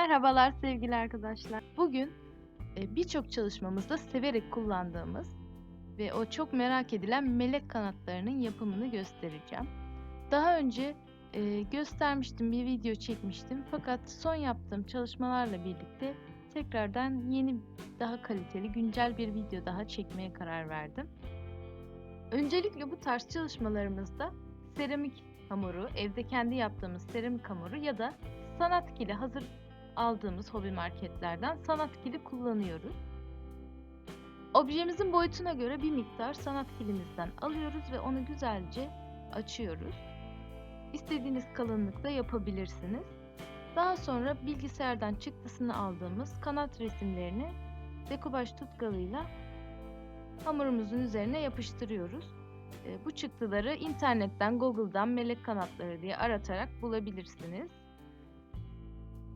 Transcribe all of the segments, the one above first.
Merhabalar sevgili arkadaşlar. Bugün e, birçok çalışmamızda severek kullandığımız ve o çok merak edilen melek kanatlarının yapımını göstereceğim. Daha önce e, göstermiştim, bir video çekmiştim. Fakat son yaptığım çalışmalarla birlikte tekrardan yeni, daha kaliteli, güncel bir video daha çekmeye karar verdim. Öncelikle bu tarz çalışmalarımızda seramik hamuru, evde kendi yaptığımız seramik hamuru ya da sanat kili hazır aldığımız hobi marketlerden sanat kili kullanıyoruz. Objemizin boyutuna göre bir miktar sanat kilimizden alıyoruz ve onu güzelce açıyoruz. İstediğiniz kalınlıkta yapabilirsiniz. Daha sonra bilgisayardan çıktısını aldığımız kanat resimlerini dekubaj tutkalıyla hamurumuzun üzerine yapıştırıyoruz. E, Bu çıktıları internetten, Google'dan melek kanatları diye aratarak bulabilirsiniz.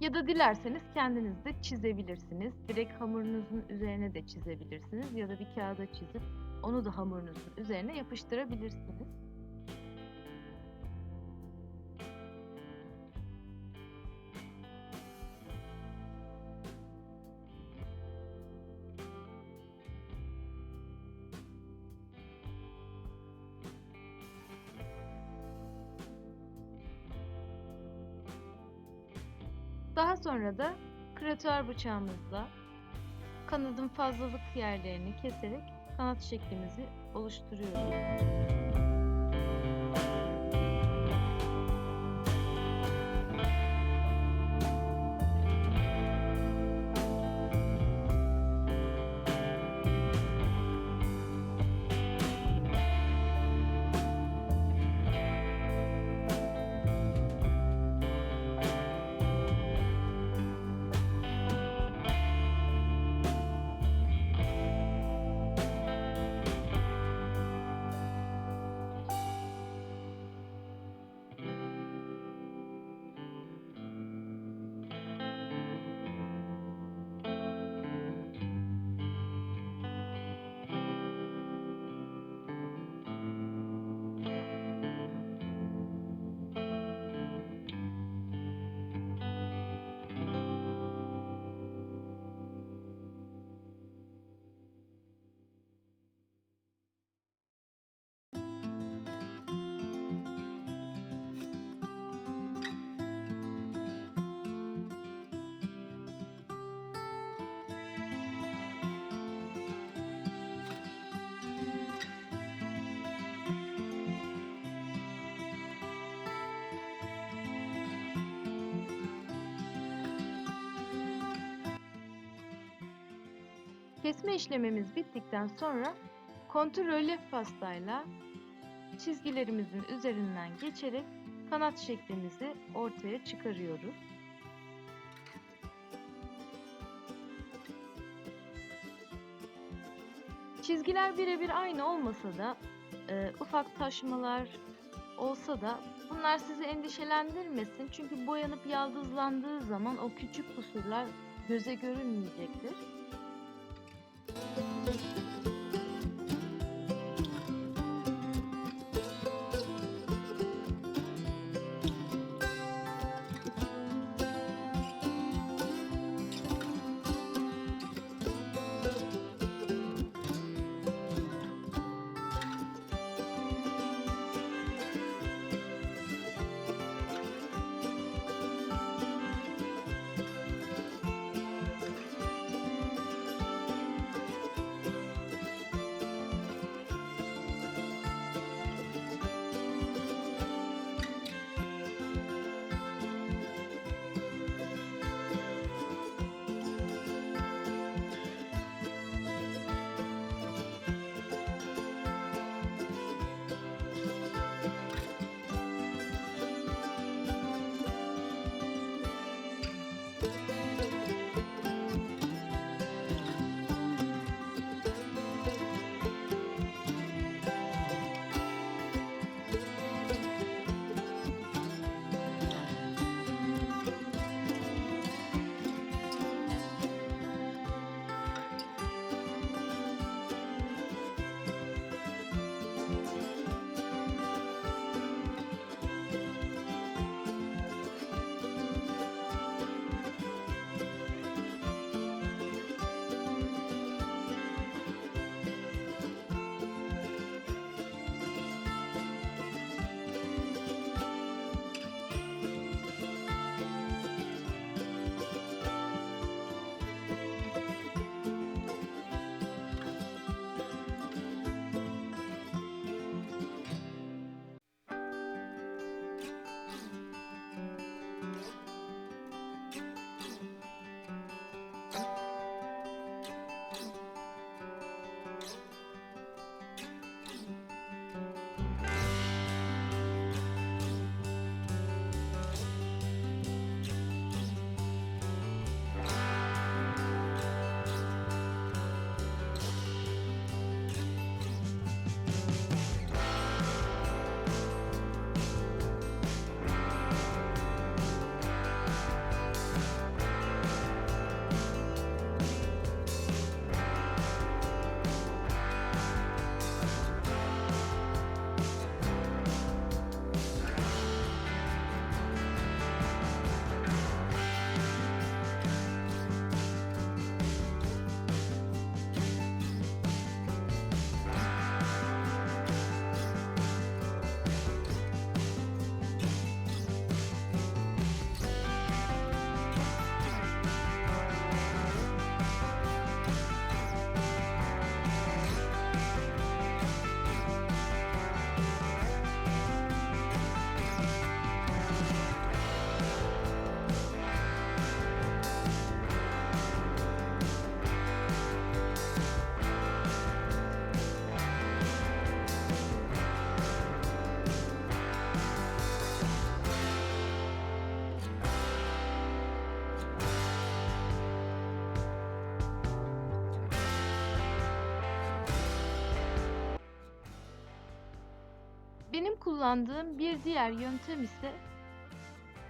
Ya da dilerseniz kendiniz de çizebilirsiniz. Direkt hamurunuzun üzerine de çizebilirsiniz ya da bir kağıda çizip onu da hamurunuzun üzerine yapıştırabilirsiniz. Kreatör bıçağımızla kanadın fazlalık yerlerini keserek kanat şeklimizi oluşturuyoruz. Kesme işlemimiz bittikten sonra kontür rölyef pastayla çizgilerimizin üzerinden geçerek kanat şeklimizi ortaya çıkarıyoruz. Çizgiler birebir aynı olmasa da e, ufak taşmalar olsa da bunlar sizi endişelendirmesin. Çünkü boyanıp yaldızlandığı zaman o küçük kusurlar göze görünmeyecektir. Thank you. Benim kullandığım bir diğer yöntem ise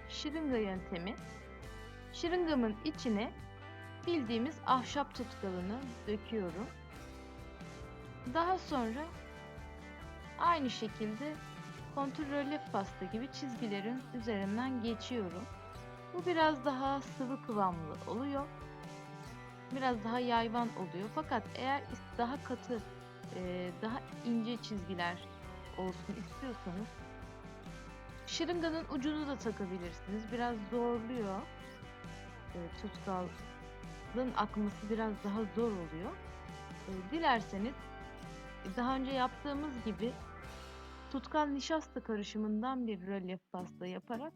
şırınga yöntemi. Şırıngamın içine bildiğimiz ahşap tutkalını döküyorum. Daha sonra aynı şekilde kontur rölyef pasta gibi çizgilerin üzerinden geçiyorum. Bu biraz daha sıvı kıvamlı oluyor. Biraz daha yayvan oluyor. Fakat eğer daha katı, daha ince çizgiler olsun istiyorsanız şırınganın ucunu da takabilirsiniz. Biraz zorluyor. E, tutkalın akması biraz daha zor oluyor. E, dilerseniz daha önce yaptığımız gibi tutkal nişasta karışımından bir rölyef pasta yaparak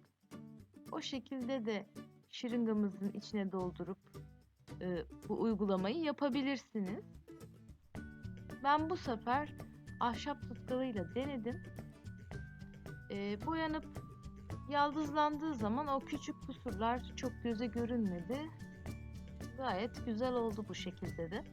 o şekilde de şırıngamızın içine doldurup e, bu uygulamayı yapabilirsiniz. Ben bu sefer ahşap tutkalıyla denedim. E, boyanıp yaldızlandığı zaman o küçük kusurlar çok göze görünmedi. Gayet güzel oldu bu şekilde de.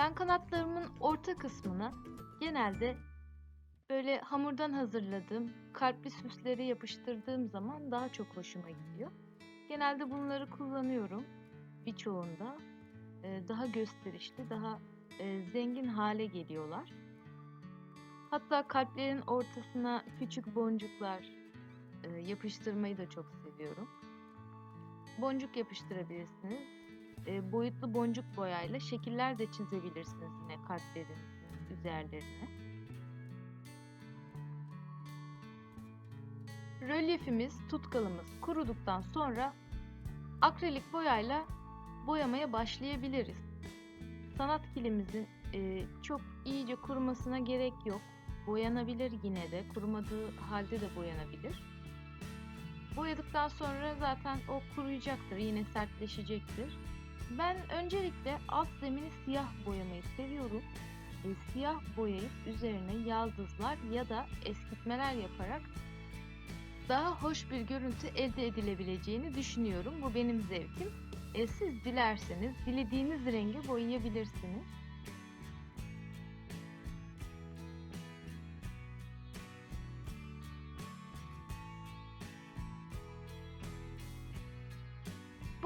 Ben kanatlarımın orta kısmına genelde böyle hamurdan hazırladığım kalpli süsleri yapıştırdığım zaman daha çok hoşuma gidiyor. Genelde bunları kullanıyorum birçoğunda. Ee, daha gösterişli, daha e, zengin hale geliyorlar. Hatta kalplerin ortasına küçük boncuklar e, yapıştırmayı da çok seviyorum. Boncuk yapıştırabilirsiniz e, boyutlu boncuk boyayla şekiller de çizebilirsiniz yine kalplerinizin üzerlerine. Rölyefimiz, tutkalımız kuruduktan sonra akrilik boyayla boyamaya başlayabiliriz. Sanat kilimizin e, çok iyice kurumasına gerek yok. Boyanabilir yine de, kurumadığı halde de boyanabilir. Boyadıktan sonra zaten o kuruyacaktır, yine sertleşecektir. Ben öncelikle alt zemini siyah boyamayı seviyorum. E, siyah boyayıp üzerine yaldızlar ya da eskitmeler yaparak daha hoş bir görüntü elde edilebileceğini düşünüyorum. Bu benim zevkim. E, siz dilerseniz dilediğiniz rengi boyayabilirsiniz.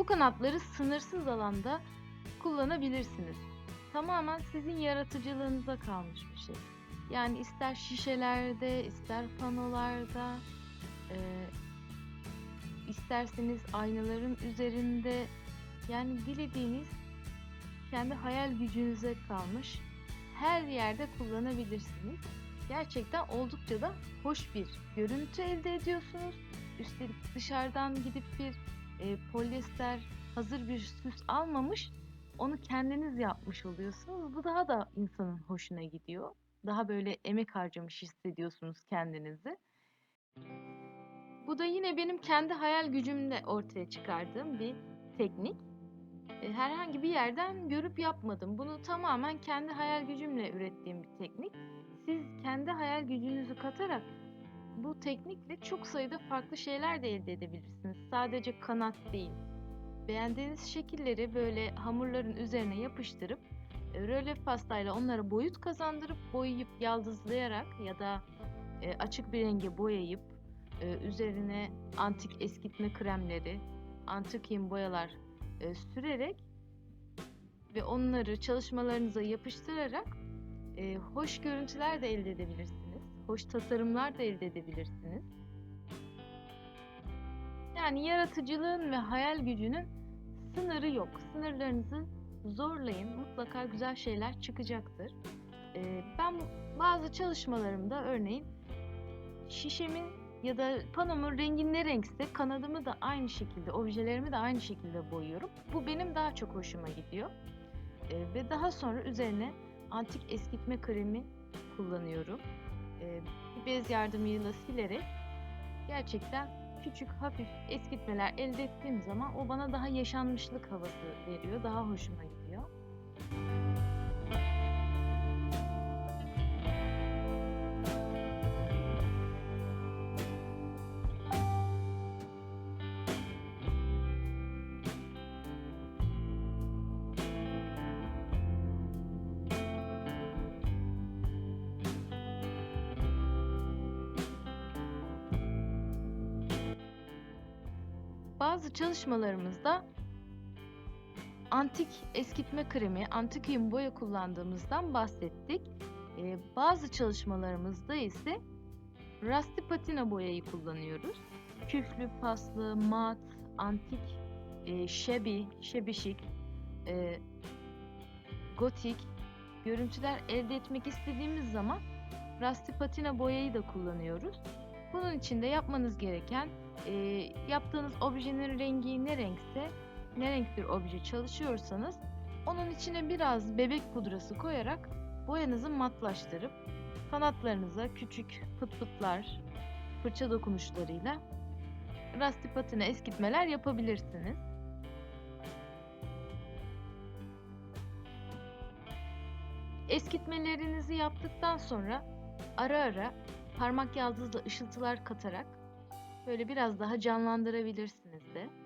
Bu kanatları sınırsız alanda kullanabilirsiniz. Tamamen sizin yaratıcılığınıza kalmış bir şey. Yani ister şişelerde, ister panolarda, e, isterseniz aynaların üzerinde, yani dilediğiniz kendi hayal gücünüze kalmış. Her yerde kullanabilirsiniz. Gerçekten oldukça da hoş bir görüntü elde ediyorsunuz. Üstelik dışarıdan gidip bir e, polyester hazır bir süs almamış onu kendiniz yapmış oluyorsunuz. Bu daha da insanın hoşuna gidiyor. Daha böyle emek harcamış hissediyorsunuz kendinizi. Bu da yine benim kendi hayal gücümle ortaya çıkardığım bir teknik. E, herhangi bir yerden görüp yapmadım. Bunu tamamen kendi hayal gücümle ürettiğim bir teknik. Siz kendi hayal gücünüzü katarak bu teknikle çok sayıda farklı şeyler de elde edebilirsiniz. Sadece kanat değil. Beğendiğiniz şekilleri böyle hamurların üzerine yapıştırıp e, rölyef pastayla onlara boyut kazandırıp boyayıp yaldızlayarak ya da e, açık bir renge boyayıp e, üzerine antik eskitme kremleri, antikim boyalar e, sürerek ve onları çalışmalarınıza yapıştırarak Eee, hoş görüntüler de elde edebilirsiniz. Hoş tasarımlar da elde edebilirsiniz. Yani yaratıcılığın ve hayal gücünün sınırı yok. Sınırlarınızı zorlayın. Mutlaka güzel şeyler çıkacaktır. Eee, ben bazı çalışmalarımda örneğin şişemin ya da panomun rengi ne renkse kanadımı da aynı şekilde, objelerimi de aynı şekilde boyuyorum. Bu benim daha çok hoşuma gidiyor. Eee, ve daha sonra üzerine antik eskitme kremi kullanıyorum. Bir bez yardımıyla silerek gerçekten küçük hafif eskitmeler elde ettiğim zaman o bana daha yaşanmışlık havası veriyor. Daha hoşuma gidiyor. Çalışmalarımızda antik eskitme kremi, antikiyum boya kullandığımızdan bahsettik. Eee, bazı çalışmalarımızda ise Rusty patina boyayı kullanıyoruz. Küflü, paslı, mat, antik, shabby, shabby chic, eee, gotik görüntüler elde etmek istediğimiz zaman Rusty patina boyayı da kullanıyoruz. Bunun için de yapmanız gereken eee, yaptığınız objenin rengi ne renkse, ne renk bir obje çalışıyorsanız onun içine biraz bebek pudrası koyarak boyanızı matlaştırıp kanatlarınıza küçük pıt pıtlar, fırça dokunuşlarıyla Rusty patina eskitmeler yapabilirsiniz. Eskitmelerinizi yaptıktan sonra ara ara parmak yaldızla ışıltılar katarak böyle biraz daha canlandırabilirsiniz de.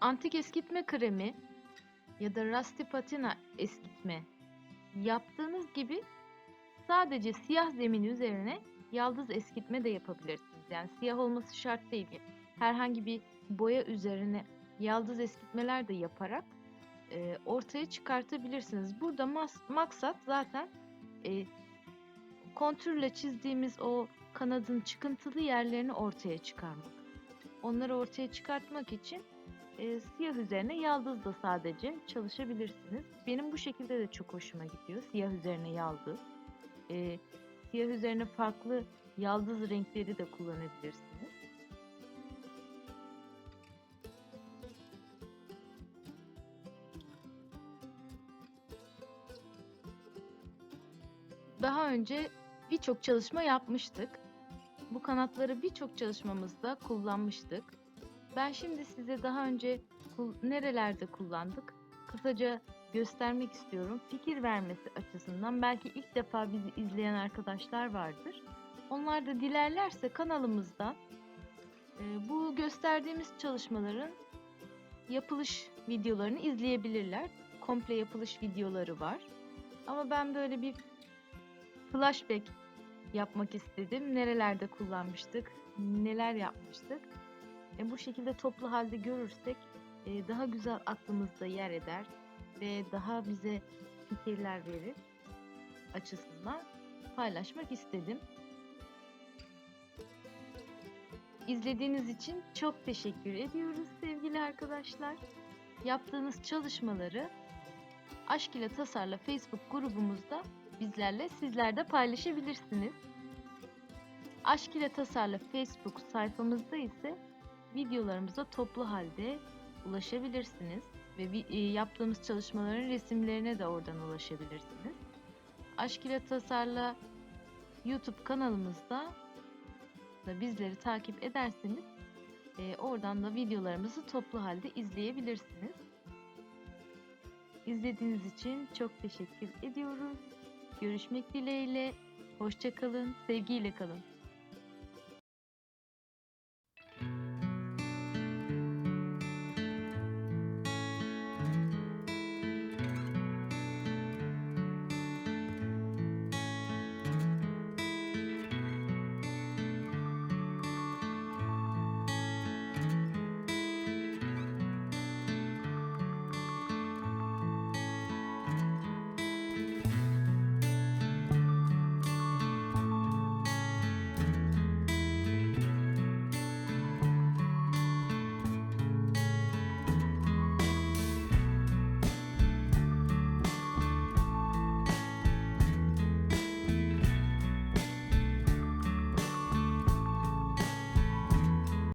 Antik eskitme kremi ya da Rusty patina eskitme yaptığınız gibi sadece siyah zemin üzerine yaldız eskitme de yapabilirsiniz. Yani siyah olması şart değil. Herhangi bir boya üzerine yaldız eskitmeler de yaparak e, ortaya çıkartabilirsiniz. Burada mas- maksat zaten e, kontürle çizdiğimiz o kanadın çıkıntılı yerlerini ortaya çıkarmak. Onları ortaya çıkartmak için e, siyah üzerine yaldız da sadece çalışabilirsiniz. Benim bu şekilde de çok hoşuma gidiyor. Siyah üzerine yaldız. E, siyah üzerine farklı yaldız renkleri de kullanabilirsiniz. Daha önce birçok çalışma yapmıştık. Bu kanatları birçok çalışmamızda kullanmıştık. Ben şimdi size daha önce nerelerde kullandık kısaca göstermek istiyorum. Fikir vermesi açısından belki ilk defa bizi izleyen arkadaşlar vardır. Onlar da dilerlerse kanalımızdan e, bu gösterdiğimiz çalışmaların yapılış videolarını izleyebilirler. Komple yapılış videoları var. Ama ben böyle bir flashback yapmak istedim. Nerelerde kullanmıştık, neler yapmıştık. E, bu şekilde toplu halde görürsek e, daha güzel aklımızda yer eder ve daha bize fikirler verir açısından paylaşmak istedim. İzlediğiniz için çok teşekkür ediyoruz sevgili arkadaşlar. Yaptığınız çalışmaları Aşk ile Tasarla Facebook grubumuzda bizlerle sizler de paylaşabilirsiniz. Aşk ile Tasarla Facebook sayfamızda ise videolarımıza toplu halde ulaşabilirsiniz ve e, yaptığımız çalışmaların resimlerine de oradan ulaşabilirsiniz. Aşk ile Tasarla YouTube kanalımızda da bizleri takip ederseniz e, oradan da videolarımızı toplu halde izleyebilirsiniz. İzlediğiniz için çok teşekkür ediyoruz. Görüşmek dileğiyle. Hoşça kalın, sevgiyle kalın.